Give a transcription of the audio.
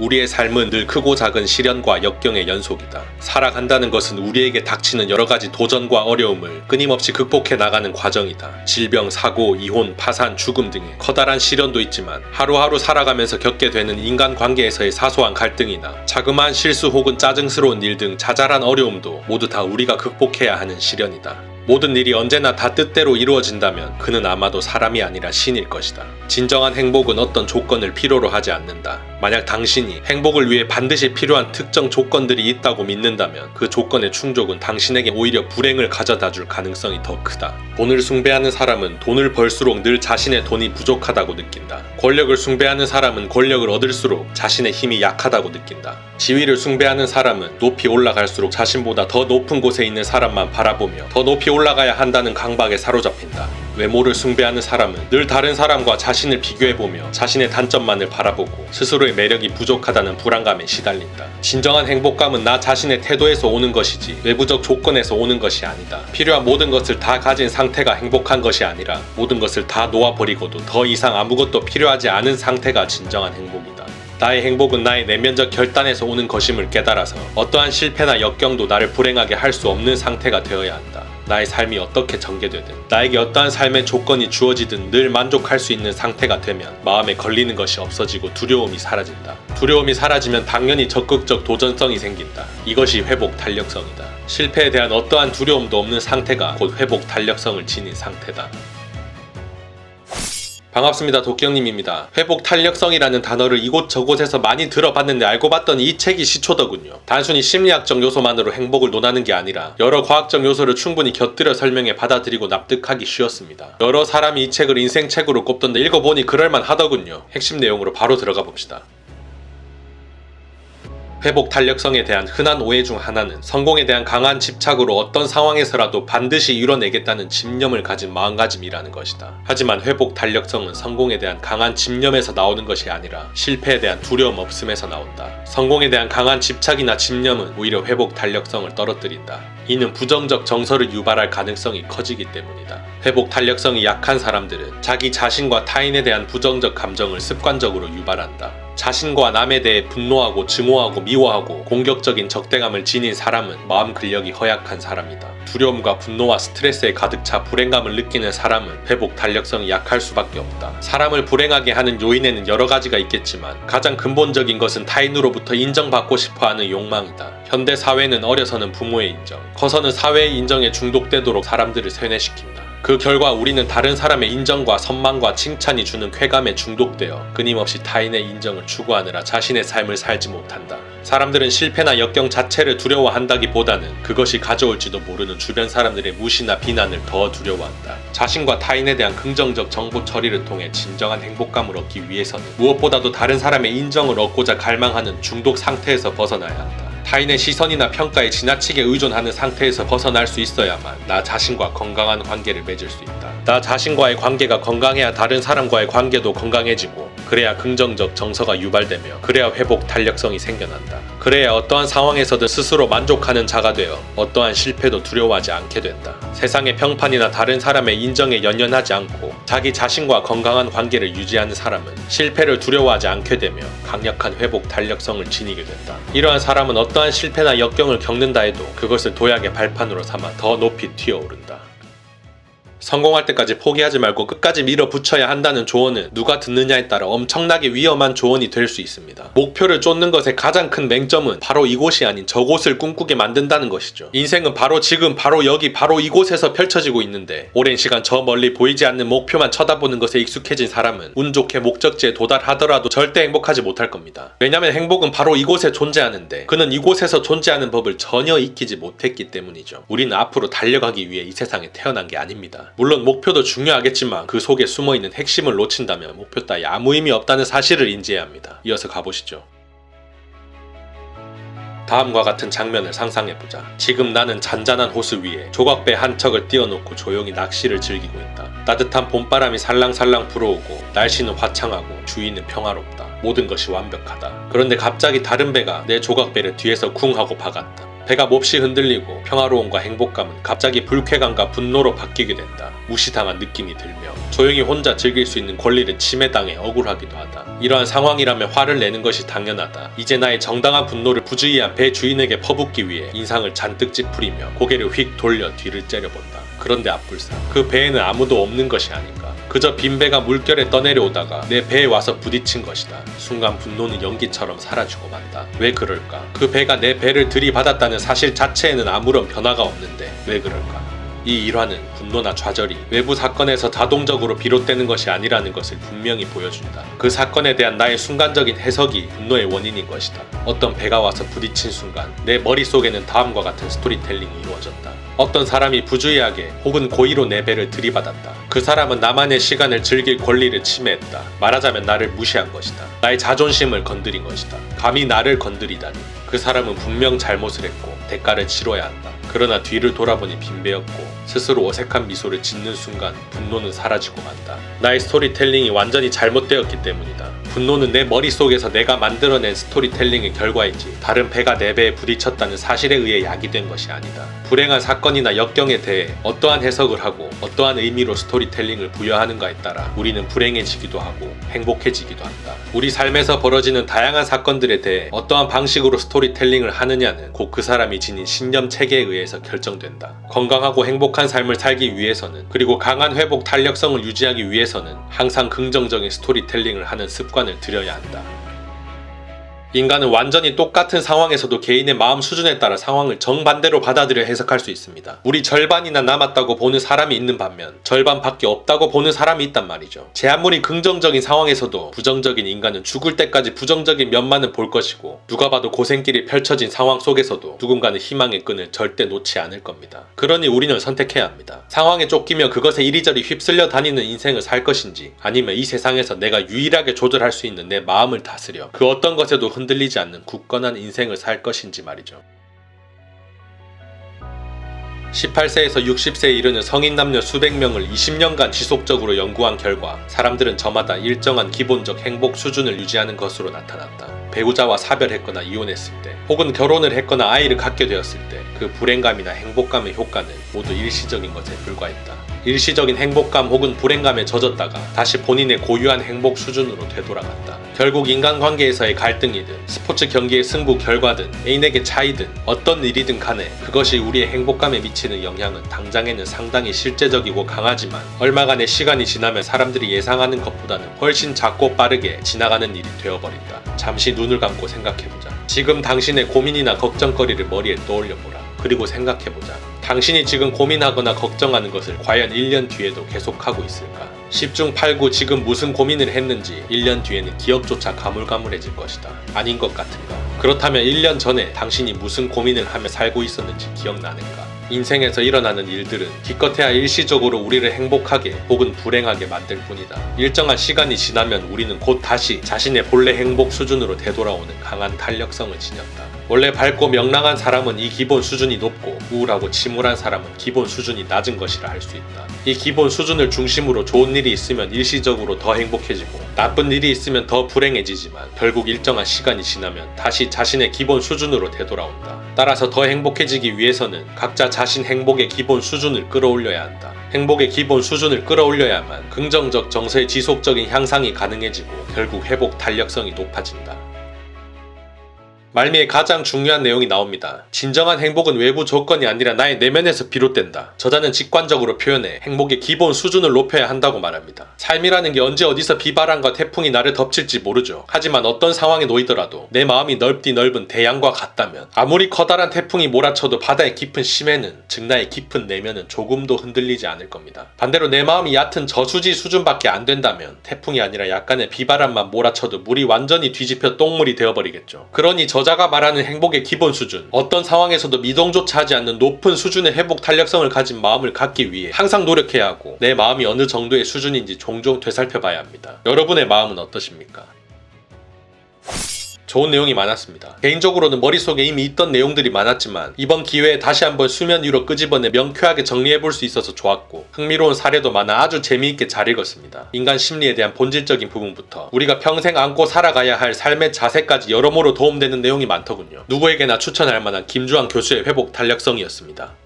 우리의 삶은 늘 크고 작은 시련과 역경의 연속이다. 살아간다는 것은 우리에게 닥치는 여러 가지 도전과 어려움을 끊임없이 극복해 나가는 과정이다. 질병, 사고, 이혼, 파산, 죽음 등의 커다란 시련도 있지만 하루하루 살아가면서 겪게 되는 인간 관계에서의 사소한 갈등이나 자그마한 실수 혹은 짜증스러운 일 등 자잘한 어려움도 모두 다 우리가 극복해야 하는 시련이다. 모든 일이 언제나 다 뜻대로 이루어진다면 그는 아마도 사람이 아니라 신일 것이다. 진정한 행복은 어떤 조건을 필요로 하지 않는다. 만약 당신이 행복을 위해 반드시 필요한 특정 조건들이 있다고 믿는다면 그 조건의 충족은 당신에게 오히려 불행을 가져다 줄 가능성이 더 크다. 돈을 숭배하는 사람은 돈을 벌수록 늘 자신의 돈이 부족하다고 느낀다. 권력을 숭배하는 사람은 권력을 얻을수록 자신의 힘이 약하다고 느낀다. 지위를 숭배하는 사람은 높이 올라갈수록 자신보다 더 높은 곳에 있는 사람만 바라보며 더 높이 올라가야 한다는 강박에 사로잡힌다. 외모를 숭배하는 사람은 늘 다른 사람과 자신을 비교해보며 자신의 단점만을 바라보고 스스로의 매력이 부족하다는 불안감에 시달린다. 진정한 행복감은 나 자신의 태도에서 오는 것이지 외부적 조건에서 오는 것이 아니다. 필요한 모든 것을 다 가진 상태가 행복한 것이 아니라 모든 것을 다 놓아버리고도 더 이상 아무것도 필요하지 않은 상태가 진정한 행복이다. 나의 행복은 나의 내면적 결단에서 오는 것임을 깨달아서 어떠한 실패나 역경도 나를 불행하게 할 수 없는 상태가 되어야 한다. 나의 삶이 어떻게 전개되든 나에게 어떠한 삶의 조건이 주어지든 늘 만족할 수 있는 상태가 되면 마음에 걸리는 것이 없어지고 두려움이 사라진다. 두려움이 사라지면 당연히 적극적 도전성이 생긴다. 이것이 회복 탄력성이다. 실패에 대한 어떠한 두려움도 없는 상태가 곧 회복 탄력성을 지닌 상태다. 반갑습니다. 도끼형님입니다. 회복 탄력성이라는 단어를 이곳저곳에서 많이 들어봤는데 알고 봤더니 이 책이 시초더군요. 단순히 심리학적 요소만으로 행복을 논하는 게 아니라 여러 과학적 요소를 충분히 곁들여 설명해 받아들이고 납득하기 쉬웠습니다. 여러 사람이 이 책을 인생책으로 꼽던데 읽어보니 그럴만 하더군요. 핵심 내용으로 바로 들어가 봅시다. 회복 탄력성에 대한 흔한 오해 중 하나는 성공에 대한 강한 집착으로 어떤 상황에서라도 반드시 이뤄내겠다는 집념을 가진 마음가짐이라는 것이다. 하지만 회복 탄력성은 성공에 대한 강한 집념에서 나오는 것이 아니라 실패에 대한 두려움 없음에서 나온다. 성공에 대한 강한 집착이나 집념은 오히려 회복 탄력성을 떨어뜨린다. 이는 부정적 정서를 유발할 가능성이 커지기 때문이다. 회복 탄력성이 약한 사람들은 자기 자신과 타인에 대한 부정적 감정을 습관적으로 유발한다. 자신과 남에 대해 분노하고 증오하고 미워하고 공격적인 적대감을 지닌 사람은 마음 근력이 허약한 사람이다. 두려움과 분노와 스트레스에 가득 차 불행감을 느끼는 사람은 회복 탄력성이 약할 수밖에 없다. 사람을 불행하게 하는 요인에는 여러 가지가 있겠지만 가장 근본적인 것은 타인으로부터 인정받고 싶어 하는 욕망이다. 현대 사회는 어려서는 부모의 인정, 커서는 사회의 인정에 중독되도록 사람들을 세뇌시킨다. 그 결과 우리는 다른 사람의 인정과 선망과 칭찬이 주는 쾌감에 중독되어 끊임없이 타인의 인정을 추구하느라 자신의 삶을 살지 못한다. 사람들은 실패나 역경 자체를 두려워한다기보다는 그것이 가져올지도 모르는 주변 사람들의 무시나 비난을 더 두려워한다. 자신과 타인에 대한 긍정적 정보 처리를 통해 진정한 행복감을 얻기 위해서는 무엇보다도 다른 사람의 인정을 얻고자 갈망하는 중독 상태에서 벗어나야 한다. 타인의 시선이나 평가에 지나치게 의존하는 상태에서 벗어날 수 있어야만 나 자신과 건강한 관계를 맺을 수 있다. 나 자신과의 관계가 건강해야 다른 사람과의 관계도 건강해지고 그래야 긍정적 정서가 유발되며 그래야 회복 탄력성이 생겨난다. 그래야 어떠한 상황에서든 스스로 만족하는 자가 되어 어떠한 실패도 두려워하지 않게 된다. 세상의 평판이나 다른 사람의 인정에 연연하지 않고 자기 자신과 건강한 관계를 유지하는 사람은 실패를 두려워하지 않게 되며 강력한 회복 탄력성을 지니게 된다. 이러한 사람은 어떠한 실패나 역경을 겪는다 해도 그것을 도약의 발판으로 삼아 더 높이 튀어오른다. 성공할 때까지 포기하지 말고 끝까지 밀어붙여야 한다는 조언은 누가 듣느냐에 따라 엄청나게 위험한 조언이 될 수 있습니다. 목표를 쫓는 것의 가장 큰 맹점은 바로 이곳이 아닌 저곳을 꿈꾸게 만든다는 것이죠. 인생은 바로 지금, 바로 여기, 바로 이곳에서 펼쳐지고 있는데 오랜 시간 저 멀리 보이지 않는 목표만 쳐다보는 것에 익숙해진 사람은 운 좋게 목적지에 도달하더라도 절대 행복하지 못할 겁니다. 왜냐하면 행복은 바로 이곳에 존재하는데 그는 이곳에서 존재하는 법을 전혀 익히지 못했기 때문이죠. 우리는 앞으로 달려가기 위해 이 세상에 태어난 게 아닙니다. 물론 목표도 중요하겠지만 그 속에 숨어있는 핵심을 놓친다면 목표 따위 아무 의미 없다는 사실을 인지해야 합니다. 이어서 가보시죠. 다음과 같은 장면을 상상해보자. 지금 나는 잔잔한 호수 위에 조각배 한 척을 띄워놓고 조용히 낚시를 즐기고 있다. 따뜻한 봄바람이 살랑살랑 불어오고 날씨는 화창하고 주위는 평화롭다. 모든 것이 완벽하다. 그런데 갑자기 다른 배가 내 조각배를 뒤에서 쿵 하고 박았다. 배가 몹시 흔들리고 평화로움과 행복감은 갑자기 불쾌감과 분노로 바뀌게 된다. 무시당한 느낌이 들며 조용히 혼자 즐길 수 있는 권리를 침해당해 억울하기도 하다. 이러한 상황이라면 화를 내는 것이 당연하다. 이제 나의 정당한 분노를 부주의한 배 주인에게 퍼붓기 위해 인상을 잔뜩 찌푸리며 고개를 휙 돌려 뒤를 째려본다. 그런데 앞불사 그 배에는 아무도 없는 것이 아닌가. 그저 빈 배가 물결에 떠내려오다가 내 배에 와서 부딪힌 것이다. 순간 분노는 연기처럼 사라지고 만다. 왜 그럴까? 그 배가 내 배를 들이받았다는 사실 자체에는 아무런 변화가 없는데 왜 그럴까? 이 일화는 분노나 좌절이 외부 사건에서 자동적으로 비롯되는 것이 아니라는 것을 분명히 보여준다. 그 사건에 대한 나의 순간적인 해석이 분노의 원인인 것이다. 어떤 배가 와서 부딪힌 순간 내 머릿속에는 다음과 같은 스토리텔링이 이루어졌다. 어떤 사람이 부주의하게 혹은 고의로 내 배를 들이받았다. 그 사람은 나만의 시간을 즐길 권리를 침해했다. 말하자면 나를 무시한 것이다. 나의 자존심을 건드린 것이다. 감히 나를 건드리다니. 그 사람은 분명 잘못을 했고 대가를 치러야 한다. 그러나 뒤를 돌아보니 빈배였고 스스로 어색한 미소를 짓는 순간 분노는 사라지고 만다. 나의 스토리텔링이 완전히 잘못되었기 때문이다. 분노는 내 머릿속에서 내가 만들어낸 스토리텔링의 결과이지 다른 배가 내 배에 부딪혔다는 사실에 의해 야기된 것이 아니다. 불행한 사건이나 역경에 대해 어떠한 해석을 하고 어떠한 의미로 스토리텔링을 부여하는가에 따라 우리는 불행해지기도 하고 행복해지기도 한다. 우리 삶에서 벌어지는 다양한 사건들에 대해 어떠한 방식으로 스토리텔링을 하느냐는 곧 그 사람이 지닌 신념 체계에 의해 서 결정된다. 건강하고 행복한 삶을 살기 위해서는 그리고 강한 회복 탄력성을 유지하기 위해서는 항상 긍정적인 스토리텔링을 하는 습관을 들여야 한다. 인간은 완전히 똑같은 상황에서도 개인의 마음 수준에 따라 상황을 정반대로 받아들여 해석할 수 있습니다. 우리 절반이나 남았다고 보는 사람이 있는 반면 절반밖에 없다고 보는 사람이 있단 말이죠. 제 아무리 긍정적인 상황에서도 부정적인 인간은 죽을 때까지 부정적인 면만은 볼 것이고 누가 봐도 고생길이 펼쳐진 상황 속에서도 누군가는 희망의 끈을 절대 놓지 않을 겁니다. 그러니 우리는 선택해야 합니다. 상황에 쫓기며 그것에 이리저리 휩쓸려 다니는 인생을 살 것인지 아니면 이 세상에서 내가 유일하게 조절할 수 있는 내 마음을 다스려 그 어떤 것에도 흔들리지 않는 굳건한 인생을 살 것인지 말이죠. 18세에서 60세에 이르는 성인 남녀 수백 명을 20년간 지속적으로 연구한 결과 사람들은 저마다 일정한 기본적 행복 수준을 유지하는 것으로 나타났다. 배우자와 사별했거나 이혼했을 때 혹은 결혼을 했거나 아이를 갖게 되었을 때 그 불행감이나 행복감의 효과는 모두 일시적인 것에 불과했다. 일시적인 행복감 혹은 불행감에 젖었다가 다시 본인의 고유한 행복 수준으로 되돌아갔다. 결국 인간관계에서의 갈등이든 스포츠 경기의 승부 결과든 애인에게 차이든 어떤 일이든 간에 그것이 우리의 행복감에 미치는 영향은 당장에는 상당히 실제적이고 강하지만 얼마간의 시간이 지나면 사람들이 예상하는 것보다는 훨씬 작고 빠르게 지나가는 일이 되어버린다. 잠시 눈을 감고 생각해보자. 지금 당신의 고민이나 걱정거리를 머리에 떠올려보라. 그리고 생각해보자. 당신이 지금 고민하거나 걱정하는 것을 과연 1년 뒤에도 계속하고 있을까? 10중 8구 지금 무슨 고민을 했는지 1년 뒤에는 기억조차 가물가물해질 것이다. 아닌 것 같은가? 그렇다면 1년 전에 당신이 무슨 고민을 하며 살고 있었는지 기억나는가? 인생에서 일어나는 일들은 기껏해야 일시적으로 우리를 행복하게 혹은 불행하게 만들 뿐이다. 일정한 시간이 지나면 우리는 곧 다시 자신의 본래 행복 수준으로 되돌아오는 강한 탄력성을 지녔다. 원래 밝고 명랑한 사람은 이 기본 수준이 높고 우울하고 침울한 사람은 기본 수준이 낮은 것이라 할 수 있다. 이 기본 수준을 중심으로 좋은 일이 있으면 일시적으로 더 행복해지고 나쁜 일이 있으면 더 불행해지지만 결국 일정한 시간이 지나면 다시 자신의 기본 수준으로 되돌아온다. 따라서 더 행복해지기 위해서는 각자 자신 행복의 기본 수준을 끌어올려야 한다. 행복의 기본 수준을 끌어올려야만 긍정적 정서의 지속적인 향상이 가능해지고 결국 회복 탄력성이 높아진다. 말미에 가장 중요한 내용이 나옵니다. 진정한 행복은 외부 조건이 아니라 나의 내면에서 비롯된다. 저자는 직관적으로 표현해 행복의 기본 수준을 높여야 한다고 말합니다. 삶이라는 게 언제 어디서 비바람과 태풍이 나를 덮칠지 모르죠. 하지만 어떤 상황에 놓이더라도 내 마음이 넓디 넓은 대양과 같다면 아무리 커다란 태풍이 몰아쳐도 바다의 깊은 심해는 즉 나의 깊은 내면은 조금도 흔들리지 않을 겁니다. 반대로 내 마음이 얕은 저수지 수준밖에 안 된다면 태풍이 아니라 약간의 비바람만 몰아쳐도 물이 완전히 뒤집혀 똥물이 되어버리겠죠. 그러니 저자가 말하는 행복의 기본 수준, 어떤 상황에서도 미동조차 하지 않는 높은 수준의 회복 탄력성을 가진 마음을 갖기 위해 항상 노력해야 하고 내 마음이 어느 정도의 수준인지 종종 되살펴봐야 합니다. 여러분의 마음은 어떠십니까? 좋은 내용이 많았습니다. 개인적으로는 머릿속에 이미 있던 내용들이 많았지만 이번 기회에 다시 한번 수면 위로 끄집어내 명쾌하게 정리해 볼 수 있어서 좋았고 흥미로운 사례도 많아 아주 재미있게 잘 읽었습니다. 인간 심리에 대한 본질적인 부분부터 우리가 평생 안고 살아가야 할 삶의 자세까지 여러모로 도움되는 내용이 많더군요. 누구에게나 추천할 만한 김주환 교수의 회복 탄력성이었습니다.